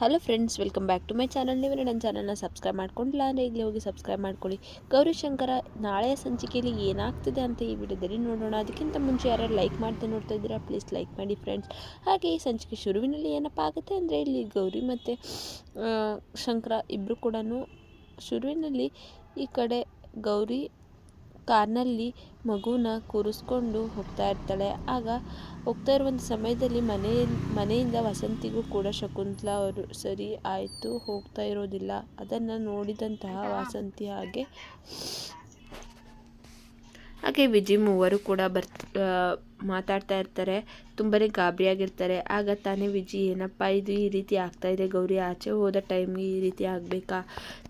Hello friends welcome back to my channel ನೀವು ನನ್ನ ಚಾನಲ್ನ ಸಬ್ಸ್ಕ್ರೈಬ್ ಮಾಡ್ಕೊಂಡಿಲ್ಲ ಅಂದರೆ ಇಲ್ಲಿ ಹೋಗಿ ಸಬ್ಸ್ಕ್ರೈಬ್ ಮಾಡ್ಕೊಳ್ಳಿ. ಗೌರಿ ಶಂಕರ ನಾಳೆಯ ಸಂಚಿಕೆಯಲ್ಲಿ ಏನಾಗ್ತಿದೆ ಅಂತ ಈ ವಿಡಿಯೋದಲ್ಲಿ ನೋಡೋಣ. ಅದಕ್ಕಿಂತ ಮುಂಚೆ ಯಾರು ಲೈಕ್ ಮಾಡ್ತಾ ನೋಡ್ತಾ ಇದ್ದೀರಾ ಪ್ಲೀಸ್ ಲೈಕ್ ಮಾಡಿ ಫ್ರೆಂಡ್ಸ್ ಹಾಗೆ ಈ ಸಂಚಿಕೆ ಶುರುವಿನಲ್ಲಿ ಏನಪ್ಪ ಆಗುತ್ತೆ ಅಂದರೆ ಇಲ್ಲಿ ಗೌರಿ ಮತ್ತು ಶಂಕರ ಇಬ್ಬರು ಕೂಡ ಶುರುವಿನಲ್ಲಿ ಈ ಕಡೆ ಗೌರಿ ಕಾರ್ನಲ್ಲಿ ಮಗುನ ಕೂರಿಸ್ಕೊಂಡು ಹೋಗ್ತಾ ಇರ್ತಾಳೆ. ಆಗ ಹೋಗ್ತಾ ಇರುವಂಥ ಸಮಯದಲ್ಲಿ ಮನೆ ಮನೆಯಿಂದ ವಸಂತಿಗೂ ಕೂಡ ಶಕುಂತಲಾ ಅವರು, ಸರಿ, ಆಯಿತು, ಹೋಗ್ತಾ ಇರೋದಿಲ್ಲ. ಅದನ್ನು ನೋಡಿದಂತಹ ವಸಂತಿ ಹಾಗೆ ಹಾಗೆ ವಿಜಿ ಮೂವರು ಕೂಡ ಬರ್ ಮಾತಾಡ್ತಾ ಇರ್ತಾರೆ. ತುಂಬಾ ಗಾಬರಿಯಾಗಿರ್ತಾರೆ ಆಗ ತಾನೇ ವಿಜಿ, ಏನಪ್ಪ ಇದು ಈ ರೀತಿ ಆಗ್ತಾಯಿದೆ ಗೌರಿ, ಆಚೆ ಹೋದ ಟೈಮ್ಗೆ ಈ ರೀತಿ ಆಗಬೇಕಾ?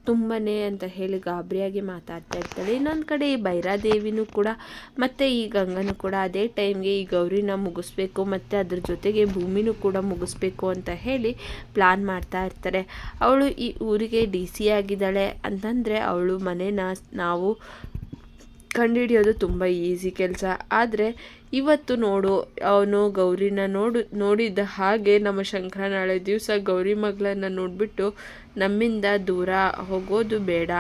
ತುಂಬಾ ಅಂತ ಹೇಳಿ ಗಾಬರಿಯಾಗಿ ಮಾತಾಡ್ತಾ ಇರ್ತಾಳೆ. ಇನ್ನೊಂದು ಕಡೆ ಈ ಭೈರಾದೇವಿನೂ ಕೂಡ, ಮತ್ತು ಈ ಗಂಗನೂ ಕೂಡ ಅದೇ ಟೈಮ್ಗೆ ಈ ಗೌರಿನ ಮುಗಿಸ್ಬೇಕು, ಮತ್ತು ಅದ್ರ ಜೊತೆಗೆ ಭೂಮಿನೂ ಕೂಡ ಮುಗಿಸ್ಬೇಕು ಅಂತ ಹೇಳಿ ಪ್ಲಾನ್ ಮಾಡ್ತಾ ಇರ್ತಾರೆ. ಅವಳು ಈ ಊರಿಗೆ ಡಿ ಸಿ ಆಗಿದ್ದಾಳೆ. ಅಂತಂದರೆ ಅವಳು ಮನೇನ ನಾವು ಕಂಡುಹಿಡಿಯೋದು ತುಂಬ ಈಸಿ ಕೆಲಸ. ಆದರೆ ಇವತ್ತು ನೋಡು, ಅವನು ಗೌರಿನ ನೋಡು, ನೋಡಿದ ಹಾಗೆ ನಮ್ಮ ಶಂಕರ ನಾಳೆ ದಿವಸ ಗೌರಿ ಮಗಳನ್ನ ನೋಡಿಬಿಟ್ಟು ನಮ್ಮಿಂದ ದೂರ ಹೋಗೋದು ಬೇಡ.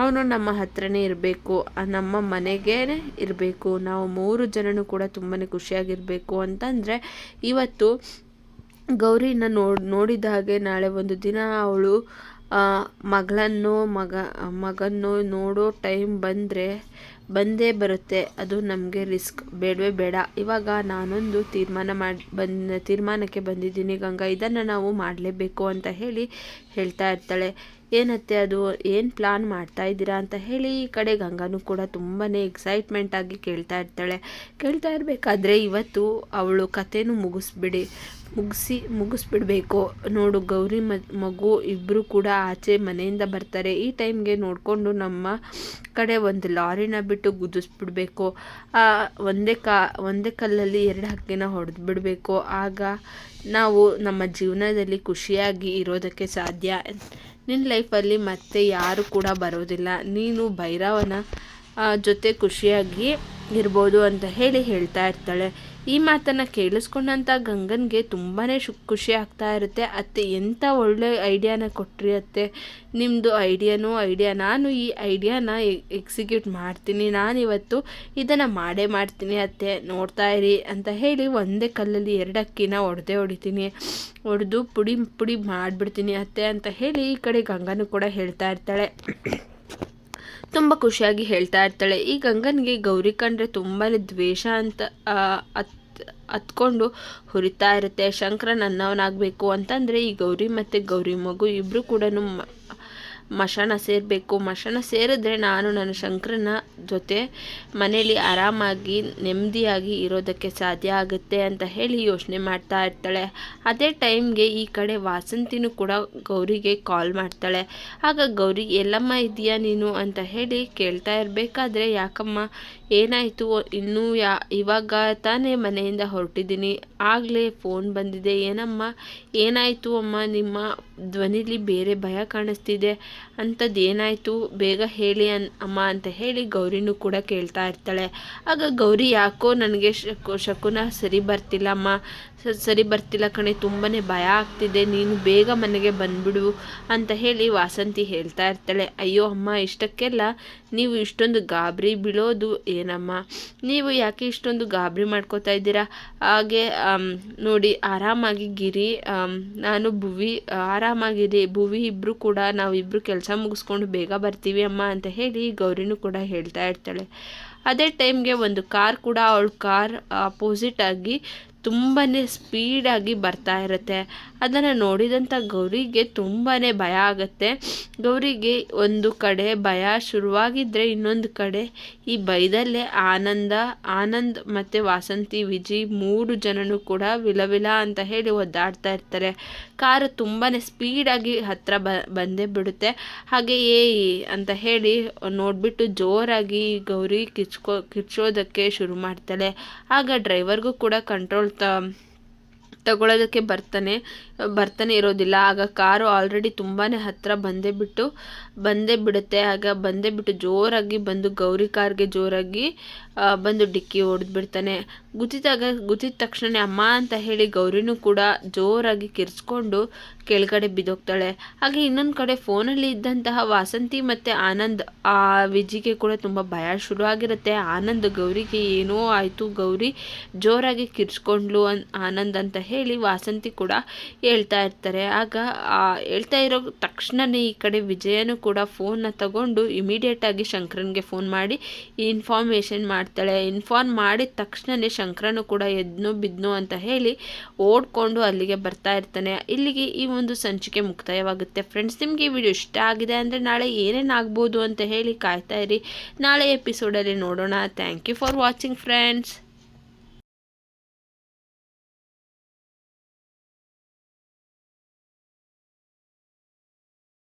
ಅವನು ನಮ್ಮ ಹತ್ರನೇ ಇರಬೇಕು, ನಮ್ಮ ಮನೆಗೇ ಇರಬೇಕು. ನಾವು ಮೂರು ಜನನೂ ಕೂಡ ತುಂಬಾ ಖುಷಿಯಾಗಿರಬೇಕು ಅಂತಂದರೆ ಇವತ್ತು ಗೌರಿನ ನೋಡಿ ನೋಡಿದ ಹಾಗೆ ನಾಳೆ ಒಂದು ದಿನ ಅವಳು ಮಗಳನ್ನು, ಮಗ, ಮಗನ್ನು ನೋಡೋ ಟೈಮ್ ಬಂದರೆ ಬಂದೇ ಬರುತ್ತೆ. ಅದು ನಮಗೆ ರಿಸ್ಕ್. ಬೇಡವೇ ಬೇಡ. ಇವಾಗ ನಾನೊಂದು ತೀರ್ಮಾನ ಮಾಡಿ, ಬಂದ, ತೀರ್ಮಾನಕ್ಕೆ ಬಂದಿದ್ದೀನಿ. ಗಂಗಾ, ಇದನ್ನು ನಾವು ಮಾಡಲೇಬೇಕು ಅಂತ ಹೇಳಿ ಹೇಳ್ತಾ ಇರ್ತಾಳೆ. ಏನತ್ತೆ ಅದು? ಏನು ಪ್ಲಾನ್ ಮಾಡ್ತಾ ಇದ್ದೀರಾ ಅಂತ ಹೇಳಿ ಈ ಕಡೆ ಗಂಗಾನು ಕೂಡ ತುಂಬಾ ಎಕ್ಸೈಟ್ಮೆಂಟಾಗಿ ಕೇಳ್ತಾ ಇರ್ತಾಳೆ. ಕೇಳ್ತಾ ಇರಬೇಕಾದ್ರೆ ಇವತ್ತು ಅವಳು ಕಥೆನೂ ಮುಗಿಸ್ಬಿಡಿ. ಮುಗಿಸಿ, ಮುಗಿಸ್ಬಿಡ್ಬೇಕು. ನೋಡು ಗೌರಿ ಮಗು ಇಬ್ಬರು ಕೂಡ ಆಚೆ ಮನೆಯಿಂದ ಬರ್ತಾರೆ. ಈ ಟೈಮ್ಗೆ ನೋಡಿಕೊಂಡು ನಮ್ಮ ಕಡೆ ಒಂದು ಲಾರಿನ ಬಿಟ್ಟು ಗುದಿಸ್ಬಿಡ್ಬೇಕು. ಒಂದೇ ಕಾ, ಒಂದೇ ಕಲ್ಲಲ್ಲಿ ಎರಡು ಹಕ್ಕಿನ ಹೊಡೆದು ಬಿಡಬೇಕು ಆಗ ನಾವು ನಮ್ಮ ಜೀವನದಲ್ಲಿ ಖುಷಿಯಾಗಿ ಇರೋದಕ್ಕೆ ಸಾಧ್ಯ. ನಿನ್ನ ಲೈಫಲ್ಲಿ ಮತ್ತೆ ಯಾರು ಕೂಡ ಬರೋದಿಲ್ಲ. ನೀನು ಭೈರವನ ಜೊತೆ ಖುಷಿಯಾಗಿ ಇರ್ಬೋದು ಅಂತ ಹೇಳಿ ಹೇಳ್ತಾ ಇರ್ತಾಳೆ. ಈ ಮಾತನ್ನು ಕೇಳಿಸ್ಕೊಂಡಂಥ ಗಂಗನ್ಗೆ ತುಂಬಾ ಶು, ಖುಷಿ ಆಗ್ತಾ ಇರುತ್ತೆ. ಅತ್ತೆ ಎಂಥ ಒಳ್ಳೆ ಐಡಿಯಾನ ಕೊಟ್ರಿ ಅತ್ತೆ. ನಿಮ್ಮದು ಐಡಿಯಾನೂ ಐಡಿಯಾ. ನಾನು ಈ ಐಡಿಯಾನ ಎಕ್ಸಿಕ್ಯೂಟ್ ಮಾಡ್ತೀನಿ. ನಾನು ಇವತ್ತು ಇದನ್ನು ಮಾಡೇ ಮಾಡ್ತೀನಿ ಅತ್ತೆ. ನೋಡ್ತಾ ಇರಿ ಅಂತ ಹೇಳಿ ಒಂದೇ ಕಲ್ಲಲ್ಲಿ ಎರಡಕ್ಕಿನ ಹೊಡೆದೇ ಹೊಡಿತೀನಿ. ಹೊಡೆದು ಪುಡಿ ಪುಡಿ ಮಾಡಿಬಿಡ್ತೀನಿ ಅತ್ತೆ ಅಂತ ಹೇಳಿ ಈ ಕಡೆ ಗಂಗನೂ ಕೂಡ ಹೇಳ್ತಾ ಇರ್ತಾಳೆ. ತುಂಬ ಖುಷಿಯಾಗಿ ಹೇಳ್ತಾ ಇರ್ತಾಳೆ. ಈ ಗಂಗನಿಗೆ ಗೌರಿ ಕಂಡ್ರೆ ತುಂಬಾ ದ್ವೇಷ ಅಂತ ಹತ್ ಹತ್ಕೊಂಡು ಹುರಿತಾ ಇರುತ್ತೆ. ಶಂಕರ ನನ್ನವನಾಗಬೇಕು ಅಂತಂದರೆ ಈ ಗೌರಿ ಮತ್ತು ಗೌರಿ ಮಗು ಇಬ್ಬರು ಕೂಡ ಮಶಾನ ಸೇರಬೇಕು. ಮಶಾನ ಸೇರಿದ್ರೆ ನಾನು ನನ್ನ ಶಂಕರನ ಜೊತೆ ಮನೇಲಿ ಆರಾಮಾಗಿ, ನೆಮ್ಮದಿಯಾಗಿ ಇರೋದಕ್ಕೆ ಸಾಧ್ಯ ಆಗುತ್ತೆ ಅಂತ ಹೇಳಿ ಯೋಚನೆ ಮಾಡ್ತಾ ಇರ್ತಾಳೆ. ಅದೇ ಟೈಮ್ಗೆ ಈ ಕಡೆ ವಾಸಂತಿನೂ ಕೂಡ ಗೌರಿಗೆ ಕಾಲ್ ಮಾಡ್ತಾಳೆ. ಆಗ ಗೌರಿ, ಎಲ್ಲಮ್ಮ ಇದೆಯಾ ನೀನು? ಅಂತ ಹೇಳಿ ಕೇಳ್ತಾ ಇರಬೇಕಾದ್ರೆ, ಯಾಕಮ್ಮ ಏನಾಯಿತು? ಇನ್ನೂ ಯಾ, ಇವಾಗ ತಾನೇ ಮನೆಯಿಂದ ಹೊರಟಿದ್ದೀನಿ. ಆಗಲೇ ಫೋನ್ ಬಂದಿದೆ. ಏನಮ್ಮ? ಏನಾಯಿತು ಅಮ್ಮ? ನಿಮ್ಮ ಧ್ವನಿಲಿ ಬೇರೆ ಭಯ ಕಾಣಿಸ್ತಿದೆ. ಅಂಥದ್ದು ಏನಾಯಿತು? ಬೇಗ ಹೇಳಿ ಅನ್, ಅಮ್ಮ ಅಂತ ಹೇಳಿ ಗೌರಿನೂ ಕೂಡ ಕೇಳ್ತಾ ಇರ್ತಾಳೆ. ಆಗ ಗೌರಿ ಯಾಕೋ ನನಗೆ ಶಕು, ಶಕುನ ಸರಿ ಬರ್ತಿಲ್ಲಮ್ಮ ಸರಿ ಬರ್ತಿಲ್ಲ ಕಣೆ. ತುಂಬಾ ಭಯ ಆಗ್ತಿದೆ. ನೀನು ಬೇಗ ಮನೆಗೆ ಬಂದ್ಬಿಡು ಅಂತ ಹೇಳಿ ವಾಸಂತಿ ಹೇಳ್ತಾ ಇರ್ತಾಳೆ. ಅಯ್ಯೋ ಅಮ್ಮ, ಇಷ್ಟಕ್ಕೆಲ್ಲ ನೀವು ಇಷ್ಟೊಂದು ಗಾಬರಿ ಬೀಳೋದು ಏನಮ್ಮ? ನೀವು ಯಾಕೆ ಇಷ್ಟೊಂದು ಗಾಬರಿ ಮಾಡ್ಕೋತಾ ಇದ್ದೀರಾ? ಹಾಗೆ ನೋಡಿ, ಆರಾಮಾಗಿ ಗಿರಿ ನಾನು ಭುವಿ ಆರಾಮಾಗಿರಿ ಭುವಿ ಇಬ್ಬರು ಕೂಡ ನಾವಿಬ್ಬರು ಕೆಲಸ ಮುಗಿಸ್ಕೊಂಡು ಬೇಗ ಬರ್ತೀವಿ ಅಮ್ಮ ಅಂತ ಹೇಳಿ ಗೌರಿನೂ ಕೂಡ ಹೇಳ್ತಾ ಇರ್ತಾಳೆ. ಅದೇ ಟೈಮ್ಗೆ ಒಂದು ಕಾರ್ ಕೂಡ ಅವಳ ಕಾರ್ ಅಪೋಸಿಟ್ ಆಗಿ ತುಂಬಾ ಸ್ಪೀಡಾಗಿ ಬರ್ತಾ ಇರುತ್ತೆ. ಅದನ್ನು ನೋಡಿದಂಥ ಗೌರಿಗೆ ತುಂಬಾ ಭಯ ಆಗುತ್ತೆ. ಗೌರಿಗೆ ಒಂದು ಕಡೆ ಭಯ ಶುರುವಾಗಿದ್ದರೆ ಇನ್ನೊಂದು ಕಡೆ ಈ ಭಯದಲ್ಲೇ ಆನಂದ, ಆನಂದ್ ಮತ್ತು ವಾಸಂತಿ, ವಿಜಿ ಮೂರು ಜನನೂ ಕೂಡ ವಿಲವಿಲ ಅಂತ ಹೇಳಿ ಒದ್ದಾಡ್ತಾ ಇರ್ತಾರೆ. ಕಾರು ತುಂಬಾ ಸ್ಪೀಡಾಗಿ ಹತ್ತಿರ ಬ, ಬಂದೇ ಬಿಡುತ್ತೆ. ಹಾಗೆ ಏ ಅಂತ ಹೇಳಿ ನೋಡಿಬಿಟ್ಟು ಜೋರಾಗಿ ಗೌರಿ ಕಿಚ್ಕೋ ಕಿಚ್ಚೋದಕ್ಕೆ ಶುರು ಮಾಡ್ತಾಳೆ. ಆಗ ಡ್ರೈವರ್ಗೂ ಕೂಡ ಕಂಟ್ರೋಲ್ ತ ತಗೊಳ್ಳೋದಕ್ಕೆ ಬರ್ತಾನೆ ಬರ್ತಾನೆ ಇರೋದಿಲ್ಲ. ಆಗ ಕಾರು ಆಲ್ರೆಡಿ ತುಂಬಾ ಹತ್ತಿರ ಬಂದೇ ಬಿಟ್ಟು, ಬಂದೇ ಬಿಡುತ್ತೆ. ಆಗ ಬಂದೇ ಬಿಟ್ಟು ಜೋರಾಗಿ ಬಂದು ಗೌರಿ ಕಾರ್ಗೆ ಜೋರಾಗಿ ಬಂದು ಡಿಕ್ಕಿ ಹೊಡೆದ್ಬಿಡ್ತಾನೆ. ಗುತಿದಾಗ ಗುದ್ದಿದ ತಕ್ಷಣ ಅಮ್ಮ ಅಂತ ಹೇಳಿ ಗೌರಿನೂ ಕೂಡ ಜೋರಾಗಿ ಕಿರ್ಚ್ಕೊಂಡು ಕೆಳಗಡೆ ಬಿದ್ದೋಗ್ತಾಳೆ. ಹಾಗೆ ಇನ್ನೊಂದು ಕಡೆ ಫೋನಲ್ಲಿ ಇದ್ದಂತಹ ವಾಸಂತಿ ಮತ್ತು ಆನಂದ್ ಆ ವಿಜಿಗೆ ಕೂಡ ತುಂಬ ಭಯ ಶುರು ಆಗಿರುತ್ತೆ ಆನಂದ್ ಗೌರಿಗೆ ಏನೋ ಆಯಿತು, ಗೌರಿ ಜೋರಾಗಿ ಕಿರ್ಚ್ಕೊಂಡ್ಲು ಅನ್, ಆನಂದ್ ಅಂತ ಹೇಳಿ ವಾಸಂತಿ ಕೂಡ ಹೇಳ್ತಾ ಇರ್ತಾರೆ. ಆಗ ಹೇಳ್ತಾ ಇರೋ ತಕ್ಷಣನೇ ಈ ಕಡೆ ವಿಜಯನೂ ಕೂಡ ಫೋನ್ನ ತಗೊಂಡು ಇಮಿಡಿಯೇಟಾಗಿ ಶಂಕರನ್ಗೆ ಫೋನ್ ಮಾಡಿ ಇನ್ಫಾರ್ಮೇಷನ್ ಮಾಡ್ತಾಳೆ. ಇನ್ಫಾರ್ಮ್ ಮಾಡಿದ ತಕ್ಷಣನೇ ಶಂಕರನು ಕೂಡ ಎದ್ನು ಬಿದ್ನು ಅಂತ ಹೇಳಿ ಓಡ್ಕೊಂಡು ಅಲ್ಲಿಗೆ ಬರ್ತಾ ಇರ್ತಾನೆ. ಇಲ್ಲಿಗೆ ಈ ಒಂದು ಸಂಚಿಕೆ ಮುಕ್ತಾಯವಾಗುತ್ತೆ. ಫ್ರೆಂಡ್ಸ್ ನಿಮಗೆ ಈ ವಿಡಿಯೋ ಇಷ್ಟ ಆಗಿದೆ ಅಂದರೆ ನಾಳೆ ಏನೇನಾಗ್ಬೋದು ಅಂತ ಹೇಳಿ ಕಾಯ್ತಾ ಇರಿ. ನಾಳೆ ಎಪಿಸೋಡಲ್ಲಿ ನೋಡೋಣ. Thank you for watching friends